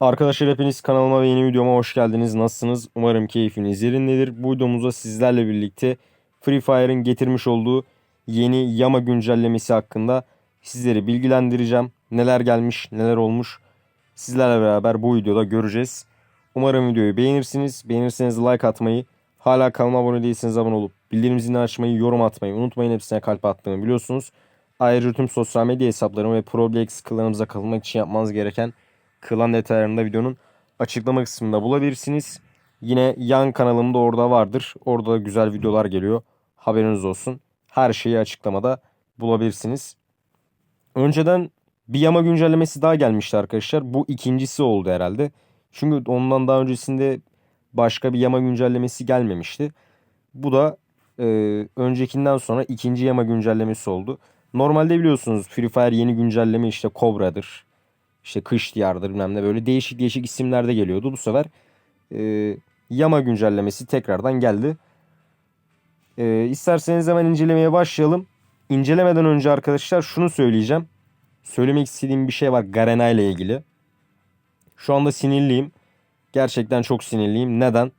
Arkadaşlar hepiniz kanalıma ve yeni videoma hoş geldiniz. Nasılsınız? Umarım keyfiniz yerindedir. Bu videomuzda sizlerle birlikte Free Fire'ın getirmiş olduğu yeni Yama güncellemesi hakkında sizleri bilgilendireceğim. Neler gelmiş, neler olmuş sizlerle beraber bu videoda göreceğiz. Umarım videoyu beğenirsiniz. Beğenirseniz like atmayı, hala kanalıma abone değilseniz abone olup bildirim zilini açmayı, yorum atmayı unutmayın. Hepsine kalp attığımı biliyorsunuz. Ayrıca tüm sosyal medya hesaplarımı ve Problex klanımıza katılmak için yapmanız gereken klan detaylarını da videonun açıklama kısmında bulabilirsiniz. Yine yan kanalımda orada vardır. Orada da güzel videolar geliyor. Haberiniz olsun. Her şeyi açıklamada bulabilirsiniz. Önceden bir yama güncellemesi daha gelmişti arkadaşlar. Bu ikincisi oldu herhalde. Çünkü ondan daha öncesinde başka bir yama güncellemesi gelmemişti. Bu da e, öncekinden sonra ikinci yama güncellemesi oldu. Normalde biliyorsunuz Free Fire yeni güncelleme işte Cobra'dır. İşte Kış Diyar'dır bilmem ne böyle değişik değişik isimlerde geliyordu. Bu sefer e, Yama güncellemesi tekrardan geldi. E, isterseniz hemen incelemeye başlayalım. İncelemeden önce arkadaşlar şunu söyleyeceğim. Söylemek istediğim bir şey var Garena ile ilgili. Şu anda sinirliyim. Gerçekten çok sinirliyim. Neden?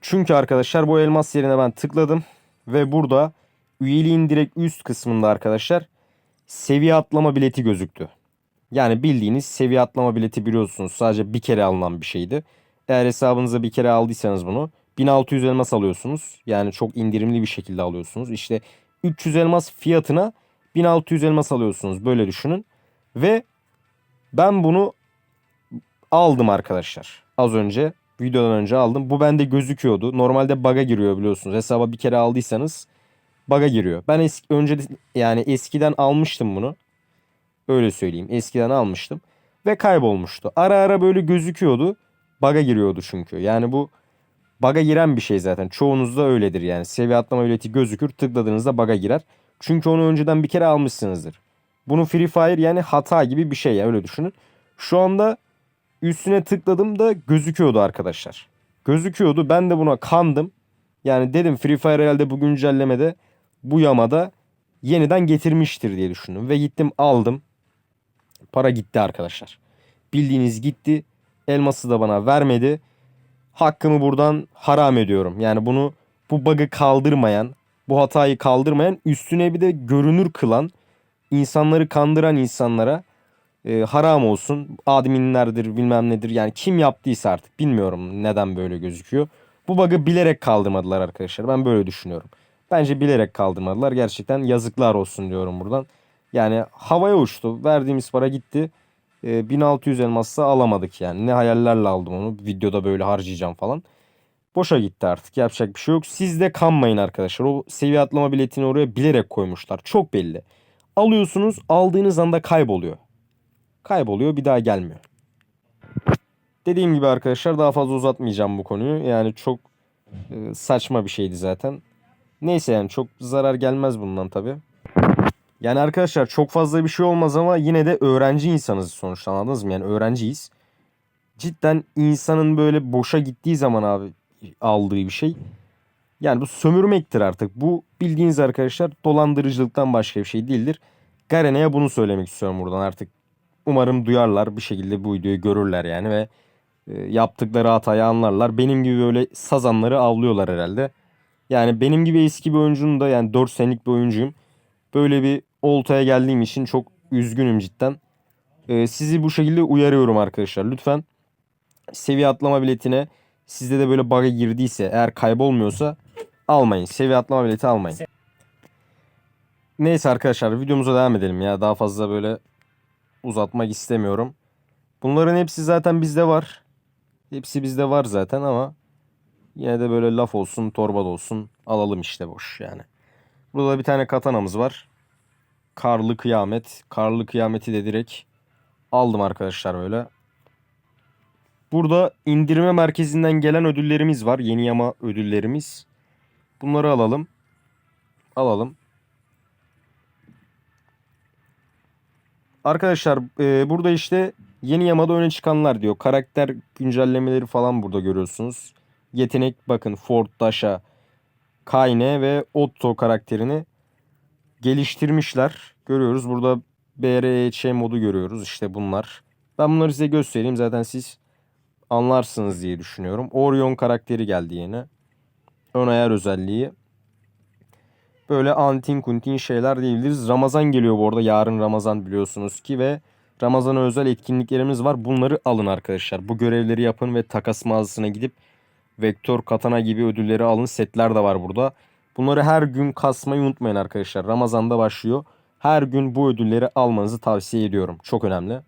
Çünkü arkadaşlar bu elmas yerine ben tıkladım. Ve burada üyeliğin direkt üst kısmında arkadaşlar seviye atlama bileti gözüktü. Yani bildiğiniz seviye atlama bileti biliyorsunuz sadece bir kere alınan bir şeydi. Eğer hesabınıza bir kere aldıysanız bunu 1600 elmas alıyorsunuz. Yani çok indirimli bir şekilde alıyorsunuz. İşte 300 elmas fiyatına 1600 elmas alıyorsunuz. Böyle düşünün. Ve ben bunu aldım arkadaşlar. Az önce videodan önce aldım. Bu bende gözüküyordu. Normalde bug'a giriyor biliyorsunuz. Hesaba bir kere aldıysanız bug'a giriyor. Ben eski önce yani eskiden almıştım bunu. Öyle söyleyeyim. Eskiden almıştım. Ve kaybolmuştu. Ara ara böyle gözüküyordu. Bug'a giriyordu çünkü. Yani bu bug'a giren bir şey zaten. Çoğunuzda öyledir yani. Seviye atlama bileti gözükür. Tıkladığınızda bug'a girer. Çünkü onu önceden bir kere almışsınızdır. Bunu Free Fire yani hata gibi bir şey ya öyle düşünün. Şu anda üstüne tıkladım da gözüküyordu arkadaşlar. Gözüküyordu. Ben de buna kandım. Yani dedim Free Fire herhalde bu güncellemede bu yamada yeniden getirmiştir diye düşündüm. Ve gittim aldım. Para gitti arkadaşlar. Bildiğiniz gitti. Elması da bana vermedi. Hakkımı buradan haram ediyorum. Yani bunu bu bug'ı kaldırmayan, bu hatayı kaldırmayan, üstüne bir de görünür kılan, insanları kandıran insanlara e, haram olsun. Adminlerdir bilmem nedir. Yani kim yaptıysa artık bilmiyorum neden böyle gözüküyor. Bu bug'ı bilerek kaldırmadılar arkadaşlar. Ben böyle düşünüyorum. Bence bilerek kaldırmadılar. Gerçekten yazıklar olsun diyorum buradan. Yani havaya uçtu. Verdiğimiz para gitti. E, 1600 elmasla alamadık yani. Ne hayallerle aldım onu. Videoda böyle harcayacağım falan. Boşa gitti artık. Yapacak bir şey yok. Siz de kanmayın arkadaşlar. O seviye atlama biletini oraya bilerek koymuşlar. Çok belli. Alıyorsunuz aldığınız anda kayboluyor. Kayboluyor bir daha gelmiyor. Dediğim gibi arkadaşlar daha fazla uzatmayacağım bu konuyu. Yani çok e, saçma bir şeydi zaten. Neyse yani çok zarar gelmez bundan tabi. Yani arkadaşlar çok fazla bir şey olmaz ama yine de öğrenci insanız sonuçta anladınız mı? Yani öğrenciyiz. Cidden insanın böyle boşa gittiği zaman abi aldığı bir şey. Yani bu sömürmektir artık. Bu bildiğiniz arkadaşlar dolandırıcılıktan başka bir şey değildir. Garena'ya bunu söylemek istiyorum buradan artık. Umarım duyarlar bir şekilde bu videoyu görürler yani ve e, yaptıkları hatayı anlarlar. Benim gibi böyle sazanları avlıyorlar herhalde. Yani benim gibi eski bir oyuncunun da yani 4 senelik bir oyuncuyum. Böyle bir oltaya geldiğim için çok üzgünüm cidden. Ee, sizi bu şekilde uyarıyorum arkadaşlar. Lütfen seviye atlama biletine sizde de böyle bug'a girdiyse eğer kaybolmuyorsa almayın. Seviye atlama bileti almayın. Neyse arkadaşlar videomuza devam edelim ya. Daha fazla böyle uzatmak istemiyorum. Bunların hepsi zaten bizde var. Hepsi bizde var zaten ama yine de böyle laf olsun torba da olsun alalım işte boş yani. Burada da bir tane katanamız var. Karlı kıyamet. Karlı kıyameti de direkt aldım arkadaşlar böyle. Burada indirme merkezinden gelen ödüllerimiz var. Yeni yama ödüllerimiz. Bunları alalım. Alalım. Arkadaşlar e, burada işte yeni yamada öne çıkanlar diyor. Karakter güncellemeleri falan burada görüyorsunuz. Yetenek bakın Ford Dasha, Kayne ve Otto karakterini geliştirmişler. Görüyoruz burada BRHC modu görüyoruz. İşte bunlar. Ben bunları size göstereyim. Zaten siz anlarsınız diye düşünüyorum. Orion karakteri geldi yine. Ön ayar özelliği. Böyle antin kuntin şeyler diyebiliriz. Ramazan geliyor bu arada. Yarın Ramazan biliyorsunuz ki ve Ramazan'a özel etkinliklerimiz var. Bunları alın arkadaşlar. Bu görevleri yapın ve takas mağazasına gidip Vektör, Katana gibi ödülleri alın. Setler de var burada. Bunları her gün kasmayı unutmayın arkadaşlar. Ramazan'da başlıyor. Her gün bu ödülleri almanızı tavsiye ediyorum. Çok önemli.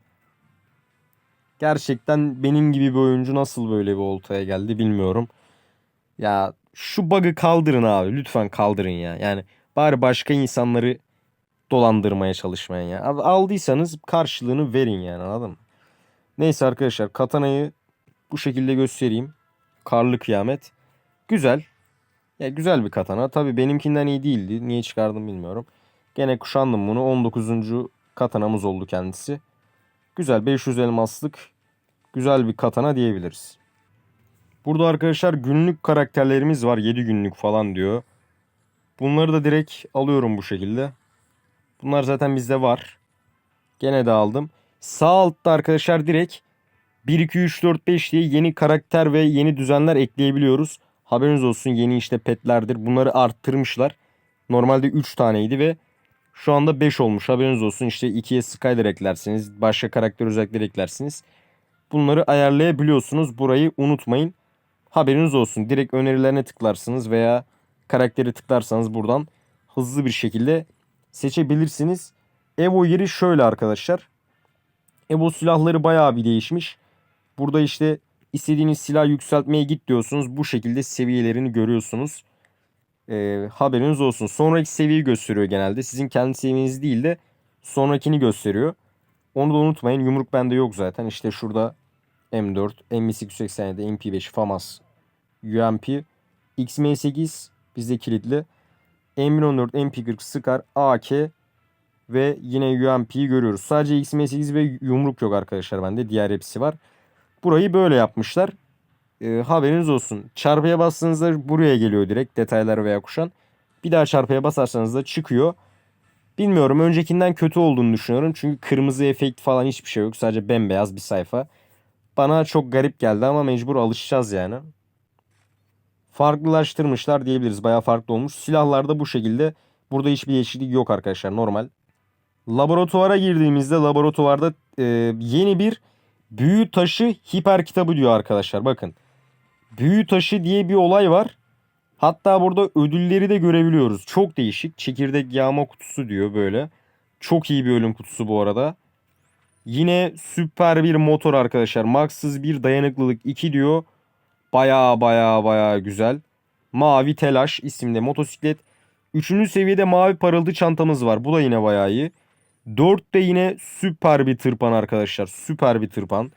Gerçekten benim gibi bir oyuncu nasıl böyle bir oltaya geldi bilmiyorum. Ya şu bug'ı kaldırın abi. Lütfen kaldırın ya. Yani bari başka insanları dolandırmaya çalışmayın ya. Aldıysanız karşılığını verin yani anladın mı? Neyse arkadaşlar katanayı bu şekilde göstereyim. Karlı kıyamet. Güzel. Ya güzel bir katana. Tabii benimkinden iyi değildi. Niye çıkardım bilmiyorum. Gene kuşandım bunu. 19. katanamız oldu kendisi. Güzel 500 elmaslık güzel bir katana diyebiliriz. Burada arkadaşlar günlük karakterlerimiz var. 7 günlük falan diyor. Bunları da direkt alıyorum bu şekilde. Bunlar zaten bizde var. Gene de aldım. Sağ altta arkadaşlar direkt 1, 2, 3, 4, 5 diye yeni karakter ve yeni düzenler ekleyebiliyoruz. Haberiniz olsun yeni işte petlerdir. Bunları arttırmışlar. Normalde 3 taneydi ve şu anda 5 olmuş. Haberiniz olsun işte 2'ye Skyler eklersiniz. Başka karakter özellikleri eklersiniz. Bunları ayarlayabiliyorsunuz. Burayı unutmayın. Haberiniz olsun. Direkt önerilerine tıklarsınız veya karakteri tıklarsanız buradan hızlı bir şekilde seçebilirsiniz. Evo yeri şöyle arkadaşlar. Evo silahları bayağı bir değişmiş. Burada işte istediğiniz silah yükseltmeye git diyorsunuz. Bu şekilde seviyelerini görüyorsunuz. Ee, haberiniz olsun. Sonraki seviyeyi gösteriyor genelde. Sizin kendi seviyeniz değil de sonrakini gösteriyor. Onu da unutmayın. Yumruk bende yok zaten. İşte şurada M4, M887, MP5, FAMAS, UMP, XM8 bizde kilitli. M14, MP40, Scar, AK ve yine UMP'yi görüyoruz. Sadece XM8 ve yumruk yok arkadaşlar bende. Diğer hepsi var. Burayı böyle yapmışlar. E, haberiniz olsun. Çarpıya bastığınızda buraya geliyor direkt detaylar veya kuşan. Bir daha çarpıya basarsanız da çıkıyor. Bilmiyorum öncekinden kötü olduğunu düşünüyorum. Çünkü kırmızı efekt falan hiçbir şey yok. Sadece bembeyaz bir sayfa. Bana çok garip geldi ama mecbur alışacağız yani. Farklılaştırmışlar diyebiliriz. Bayağı farklı olmuş. Silahlarda bu şekilde. Burada hiçbir değişiklik yok arkadaşlar normal. Laboratuvara girdiğimizde laboratuvarda e, yeni bir büyü taşı hiper kitabı diyor arkadaşlar. Bakın. Büyü taşı diye bir olay var. Hatta burada ödülleri de görebiliyoruz. Çok değişik. Çekirdek yağma kutusu diyor böyle. Çok iyi bir ölüm kutusu bu arada. Yine süper bir motor arkadaşlar. Maxsız bir dayanıklılık 2 diyor. Baya baya baya güzel. Mavi Telaş isimli motosiklet. Üçüncü seviyede mavi parıltı çantamız var. Bu da yine baya iyi. 4'te yine süper bir tırpan arkadaşlar. Süper bir tırpan.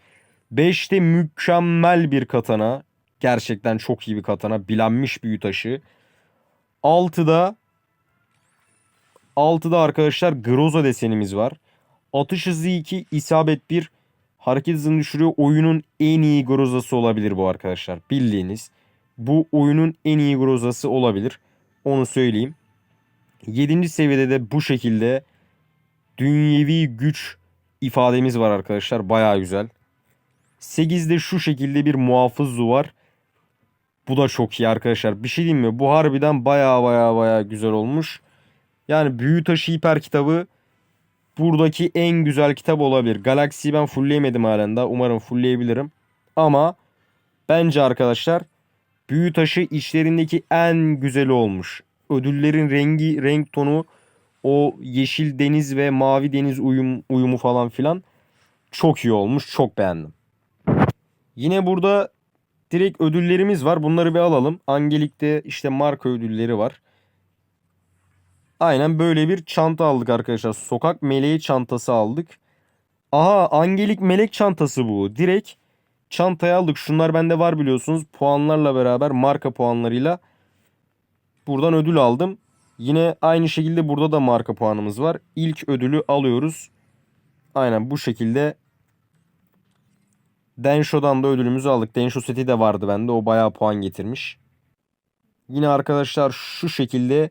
5'te mükemmel bir katana. Gerçekten çok iyi bir katana. Bilenmiş büyü taşı. 6'da 6'da arkadaşlar Groza desenimiz var. Atış hızı 2, isabet 1. Hareket hızını düşürüyor. Oyunun en iyi Groza'sı olabilir bu arkadaşlar. Bildiğiniz. Bu oyunun en iyi Groza'sı olabilir. Onu söyleyeyim. 7. seviyede de bu şekilde dünyevi güç ifademiz var arkadaşlar. Baya güzel. 8'de şu şekilde bir muhafız var. Bu da çok iyi arkadaşlar. Bir şey diyeyim mi? Bu harbiden baya baya baya güzel olmuş. Yani Büyü Taşı Hiper kitabı buradaki en güzel kitap olabilir. Galaxy'yi ben fullleyemedim halen daha. Umarım fullleyebilirim. Ama bence arkadaşlar Büyü Taşı içlerindeki en güzeli olmuş. Ödüllerin rengi, renk tonu, o yeşil deniz ve mavi deniz uyum, uyumu falan filan çok iyi olmuş. Çok beğendim. Yine burada direkt ödüllerimiz var. Bunları bir alalım. Angelik'te işte marka ödülleri var. Aynen böyle bir çanta aldık arkadaşlar. Sokak meleği çantası aldık. Aha Angelik melek çantası bu. Direkt çantaya aldık. Şunlar bende var biliyorsunuz. Puanlarla beraber marka puanlarıyla buradan ödül aldım. Yine aynı şekilde burada da marka puanımız var. İlk ödülü alıyoruz. Aynen bu şekilde Densho'dan da ödülümüzü aldık. Densho seti de vardı bende. O bayağı puan getirmiş. Yine arkadaşlar şu şekilde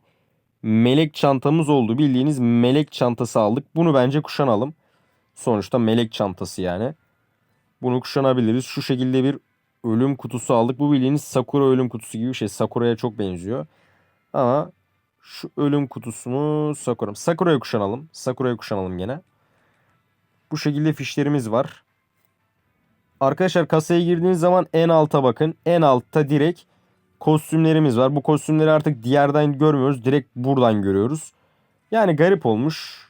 melek çantamız oldu. Bildiğiniz melek çantası aldık. Bunu bence kuşanalım. Sonuçta melek çantası yani. Bunu kuşanabiliriz. Şu şekilde bir ölüm kutusu aldık. Bu bildiğiniz Sakura ölüm kutusu gibi bir şey. Sakura'ya çok benziyor. Ama şu ölüm kutusu mu Sakura mı? Sakura'yı kuşanalım. Sakura'yı kuşanalım gene. Bu şekilde fişlerimiz var. Arkadaşlar kasaya girdiğiniz zaman en alta bakın. En altta direkt kostümlerimiz var. Bu kostümleri artık diğerden görmüyoruz. Direkt buradan görüyoruz. Yani garip olmuş.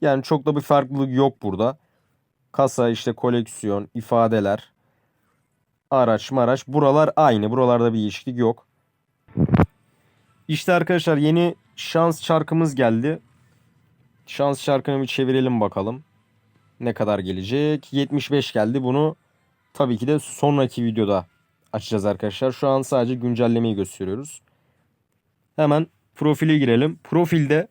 Yani çok da bir farklılık yok burada. Kasa işte koleksiyon, ifadeler, araç maraç. Buralar aynı. Buralarda bir değişiklik yok. İşte arkadaşlar yeni şans şarkımız geldi. Şans şarkını bir çevirelim bakalım. Ne kadar gelecek? 75 geldi. Bunu tabii ki de sonraki videoda açacağız arkadaşlar. Şu an sadece güncellemeyi gösteriyoruz. Hemen profile girelim. Profilde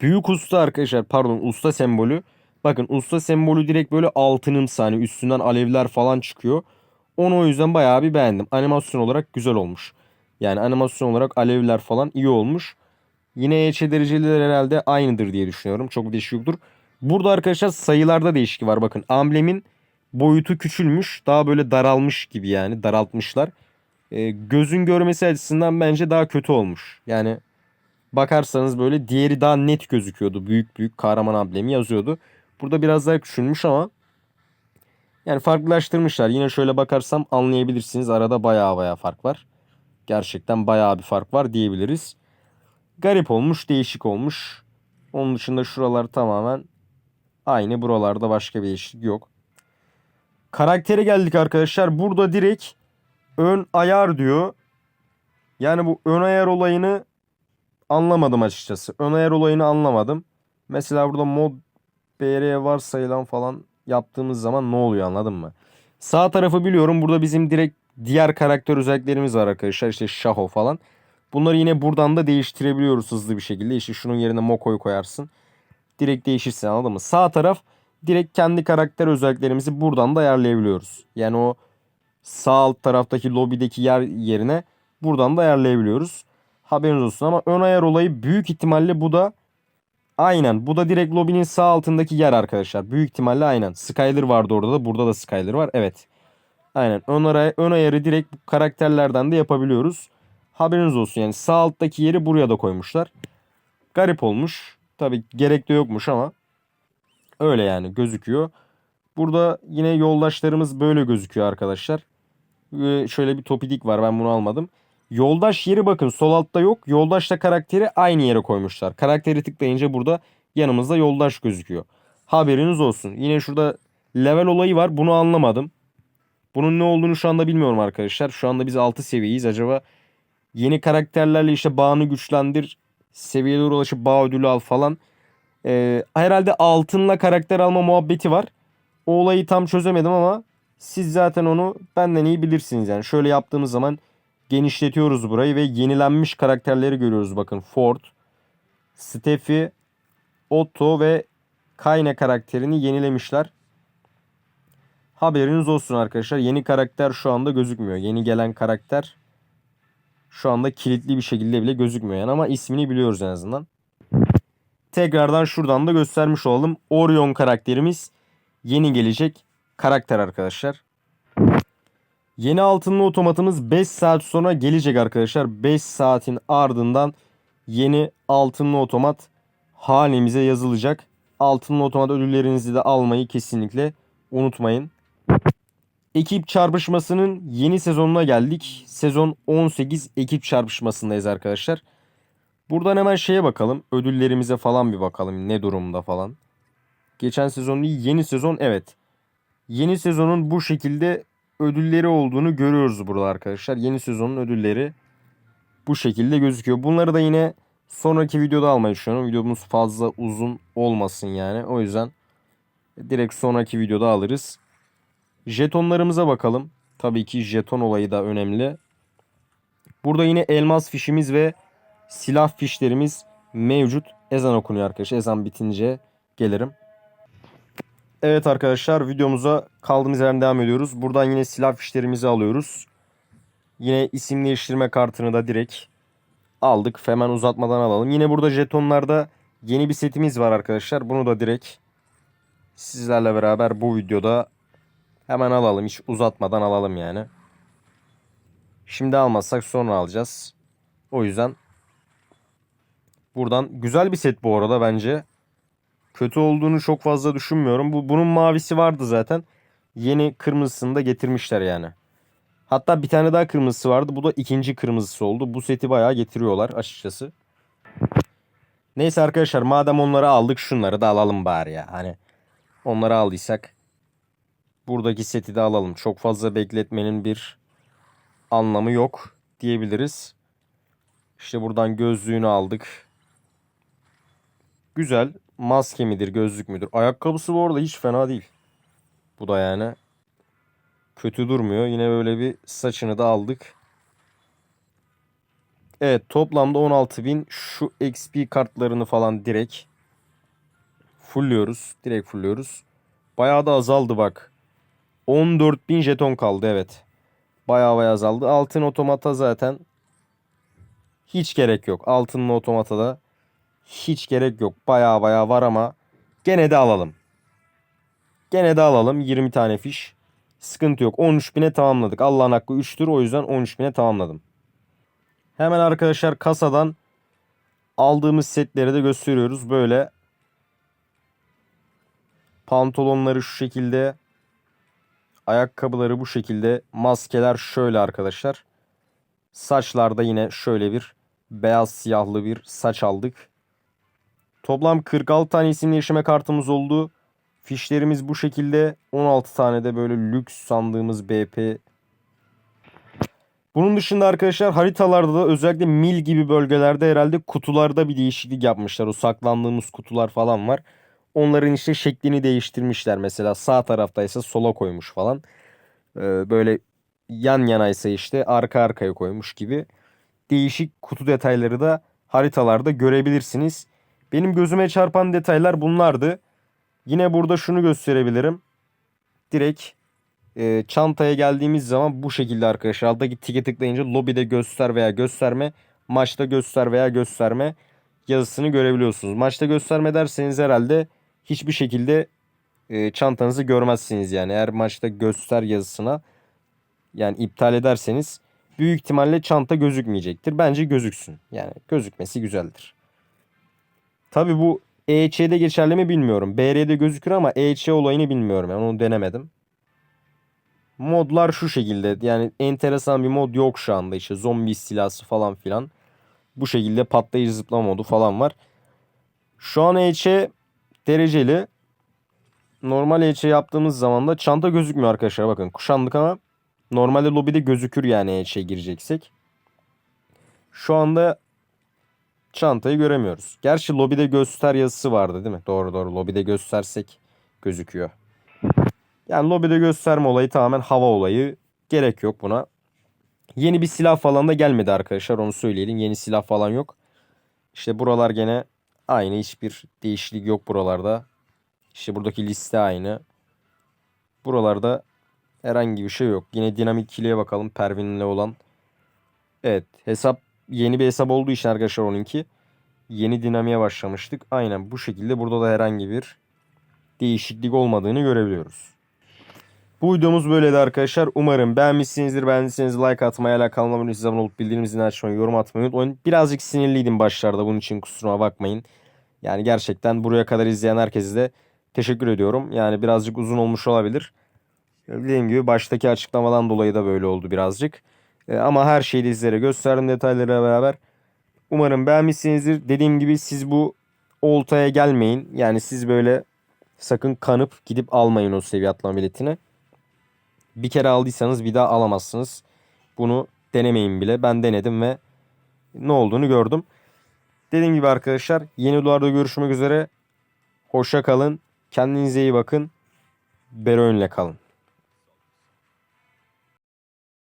büyük usta arkadaşlar pardon usta sembolü. Bakın usta sembolü direkt böyle altınımsı hani üstünden alevler falan çıkıyor. Onu o yüzden bayağı bir beğendim. Animasyon olarak güzel olmuş. Yani animasyon olarak alevler falan iyi olmuş. Yine EÇ dereceleri herhalde aynıdır diye düşünüyorum. Çok bir değişik yoktur. Burada arkadaşlar sayılarda değişiklik var. Bakın amblemin boyutu küçülmüş. Daha böyle daralmış gibi yani daraltmışlar. Ee, gözün görmesi açısından bence daha kötü olmuş. Yani bakarsanız böyle diğeri daha net gözüküyordu. Büyük büyük kahraman amblemi yazıyordu. Burada biraz daha küçülmüş ama yani farklılaştırmışlar. Yine şöyle bakarsam anlayabilirsiniz. Arada bayağı bayağı fark var. Gerçekten bayağı bir fark var diyebiliriz. Garip olmuş, değişik olmuş. Onun dışında şuralar tamamen aynı. Buralarda başka bir değişiklik yok. Karaktere geldik arkadaşlar. Burada direkt ön ayar diyor. Yani bu ön ayar olayını anlamadım açıkçası. Ön ayar olayını anlamadım. Mesela burada mod BR varsayılan falan yaptığımız zaman ne oluyor anladın mı? Sağ tarafı biliyorum. Burada bizim direkt diğer karakter özelliklerimiz var arkadaşlar. İşte Shaho falan. Bunları yine buradan da değiştirebiliyoruz hızlı bir şekilde. İşte şunun yerine Moko'yu koyarsın. Direkt değişirsin anladın mı? Sağ taraf direkt kendi karakter özelliklerimizi buradan da ayarlayabiliyoruz. Yani o sağ alt taraftaki lobideki yer yerine buradan da ayarlayabiliyoruz. Haberiniz olsun ama ön ayar olayı büyük ihtimalle bu da aynen. Bu da direkt lobinin sağ altındaki yer arkadaşlar. Büyük ihtimalle aynen. Skyler vardı orada da. Burada da Skyler var. Evet. Aynen. Ön, ayarı, ön ayarı direkt bu karakterlerden de yapabiliyoruz. Haberiniz olsun yani sağ alttaki yeri buraya da koymuşlar. Garip olmuş. Tabi gerek de yokmuş ama öyle yani gözüküyor. Burada yine yoldaşlarımız böyle gözüküyor arkadaşlar. Ee, şöyle bir topidik var ben bunu almadım. Yoldaş yeri bakın sol altta yok. Yoldaşla karakteri aynı yere koymuşlar. Karakteri tıklayınca burada yanımızda yoldaş gözüküyor. Haberiniz olsun. Yine şurada level olayı var. Bunu anlamadım. Bunun ne olduğunu şu anda bilmiyorum arkadaşlar. Şu anda biz 6 seviyeyiz. Acaba yeni karakterlerle işte bağını güçlendir, seviyelere ulaşıp bağ ödülü al falan. Ee, herhalde altınla karakter alma muhabbeti var. O olayı tam çözemedim ama siz zaten onu benden iyi bilirsiniz yani. Şöyle yaptığımız zaman genişletiyoruz burayı ve yenilenmiş karakterleri görüyoruz. Bakın Ford, Steffi, Otto ve Kayne karakterini yenilemişler. Haberiniz olsun arkadaşlar. Yeni karakter şu anda gözükmüyor. Yeni gelen karakter şu anda kilitli bir şekilde bile gözükmüyor yani ama ismini biliyoruz en azından. Tekrardan şuradan da göstermiş olalım. Orion karakterimiz yeni gelecek karakter arkadaşlar. Yeni altınlı otomatımız 5 saat sonra gelecek arkadaşlar. 5 saatin ardından yeni altınlı otomat hanemize yazılacak. Altınlı otomat ödüllerinizi de almayı kesinlikle unutmayın. Ekip çarpışmasının yeni sezonuna geldik. Sezon 18 ekip çarpışmasındayız arkadaşlar. Buradan hemen şeye bakalım. Ödüllerimize falan bir bakalım. Ne durumda falan. Geçen sezon değil yeni sezon evet. Yeni sezonun bu şekilde ödülleri olduğunu görüyoruz burada arkadaşlar. Yeni sezonun ödülleri bu şekilde gözüküyor. Bunları da yine sonraki videoda almayı düşünüyorum. Videomuz fazla uzun olmasın yani. O yüzden direkt sonraki videoda alırız. Jetonlarımıza bakalım. Tabii ki jeton olayı da önemli. Burada yine elmas fişimiz ve silah fişlerimiz mevcut. Ezan okunuyor arkadaşlar. Ezan bitince gelirim. Evet arkadaşlar videomuza kaldığımız yerden devam ediyoruz. Buradan yine silah fişlerimizi alıyoruz. Yine isim değiştirme kartını da direkt aldık. Hemen uzatmadan alalım. Yine burada jetonlarda yeni bir setimiz var arkadaşlar. Bunu da direkt sizlerle beraber bu videoda Hemen alalım. Hiç uzatmadan alalım yani. Şimdi almazsak sonra alacağız. O yüzden buradan güzel bir set bu arada bence. Kötü olduğunu çok fazla düşünmüyorum. Bu bunun mavisi vardı zaten. Yeni kırmızısını da getirmişler yani. Hatta bir tane daha kırmızısı vardı. Bu da ikinci kırmızısı oldu. Bu seti bayağı getiriyorlar açıkçası. Neyse arkadaşlar madem onları aldık şunları da alalım bari ya. Hani onları aldıysak buradaki seti de alalım. Çok fazla bekletmenin bir anlamı yok diyebiliriz. İşte buradan gözlüğünü aldık. Güzel. Maske midir, gözlük müdür? Ayakkabısı bu arada hiç fena değil. Bu da yani kötü durmuyor. Yine böyle bir saçını da aldık. Evet toplamda 16.000 şu XP kartlarını falan direkt fulluyoruz. Direkt fulluyoruz. Bayağı da azaldı bak. 14.000 jeton kaldı evet. Bayağı bayağı azaldı. Altın otomata zaten hiç gerek yok. Altınlı otomata da hiç gerek yok. Bayağı bayağı var ama gene de alalım. Gene de alalım 20 tane fiş. Sıkıntı yok. 13.000'e tamamladık. Allah'ın hakkı 3'tür. O yüzden 13.000'e tamamladım. Hemen arkadaşlar kasadan aldığımız setleri de gösteriyoruz. Böyle pantolonları şu şekilde, ayakkabıları bu şekilde, maskeler şöyle arkadaşlar. Saçlarda yine şöyle bir beyaz siyahlı bir saç aldık. Toplam 46 tane isimli yaşama kartımız oldu. Fişlerimiz bu şekilde. 16 tane de böyle lüks sandığımız BP. Bunun dışında arkadaşlar haritalarda da özellikle mil gibi bölgelerde herhalde kutularda bir değişiklik yapmışlar. O saklandığımız kutular falan var. Onların işte şeklini değiştirmişler. Mesela sağ taraftaysa sola koymuş falan. Ee, böyle yan yanaysa işte arka arkaya koymuş gibi. Değişik kutu detayları da haritalarda görebilirsiniz. Benim gözüme çarpan detaylar bunlardı. Yine burada şunu gösterebilirim. Direkt e, çantaya geldiğimiz zaman bu şekilde arkadaşlar. Alttaki tike tıklayınca lobide göster veya gösterme, maçta göster veya gösterme yazısını görebiliyorsunuz. Maçta gösterme derseniz herhalde hiçbir şekilde e, çantanızı görmezsiniz yani. Eğer maçta göster yazısına yani iptal ederseniz büyük ihtimalle çanta gözükmeyecektir. Bence gözüksün. Yani gözükmesi güzeldir. Tabi bu EH'de geçerli mi bilmiyorum. BR'de gözükür ama EH olayını bilmiyorum. Yani onu denemedim. Modlar şu şekilde. Yani enteresan bir mod yok şu anda. İşte zombi istilası falan filan. Bu şekilde patlayıcı zıplama modu falan var. Şu an EH dereceli. Normal EH yaptığımız zaman da çanta gözükmüyor arkadaşlar. Bakın kuşandık ama normalde lobide gözükür yani EH'e gireceksek. Şu anda çantayı göremiyoruz. Gerçi lobide göster yazısı vardı değil mi? Doğru doğru lobide göstersek gözüküyor. Yani lobide gösterme olayı tamamen hava olayı. Gerek yok buna. Yeni bir silah falan da gelmedi arkadaşlar onu söyleyelim. Yeni silah falan yok. İşte buralar gene aynı hiçbir değişiklik yok buralarda. İşte buradaki liste aynı. Buralarda herhangi bir şey yok. Yine dinamik ikiliye bakalım Pervin'le olan. Evet hesap yeni bir hesap olduğu için arkadaşlar onunki. Yeni dinamiğe başlamıştık. Aynen bu şekilde burada da herhangi bir değişiklik olmadığını görebiliyoruz. Bu videomuz böyleydi arkadaşlar. Umarım beğenmişsinizdir. Beğendiyseniz like atmayı, hala kanalıma abone olmayı, olup bildirimleri açmayı, yorum atmayı unutmayın. Birazcık sinirliydim başlarda. Bunun için kusuruma bakmayın. Yani gerçekten buraya kadar izleyen herkese de teşekkür ediyorum. Yani birazcık uzun olmuş olabilir. Dediğim gibi baştaki açıklamadan dolayı da böyle oldu birazcık. E, ama her şeyi de sizlere gösterdim detaylarıyla beraber. Umarım beğenmişsinizdir. Dediğim gibi siz bu oltaya gelmeyin. Yani siz böyle sakın kanıp gidip almayın o seviye atlama biletini. Bir kere aldıysanız bir daha alamazsınız. Bunu denemeyin bile. Ben denedim ve ne olduğunu gördüm. Dediğim gibi arkadaşlar yeni videolarda görüşmek üzere. Hoşça kalın. Kendinize iyi bakın. Bero'yla kalın.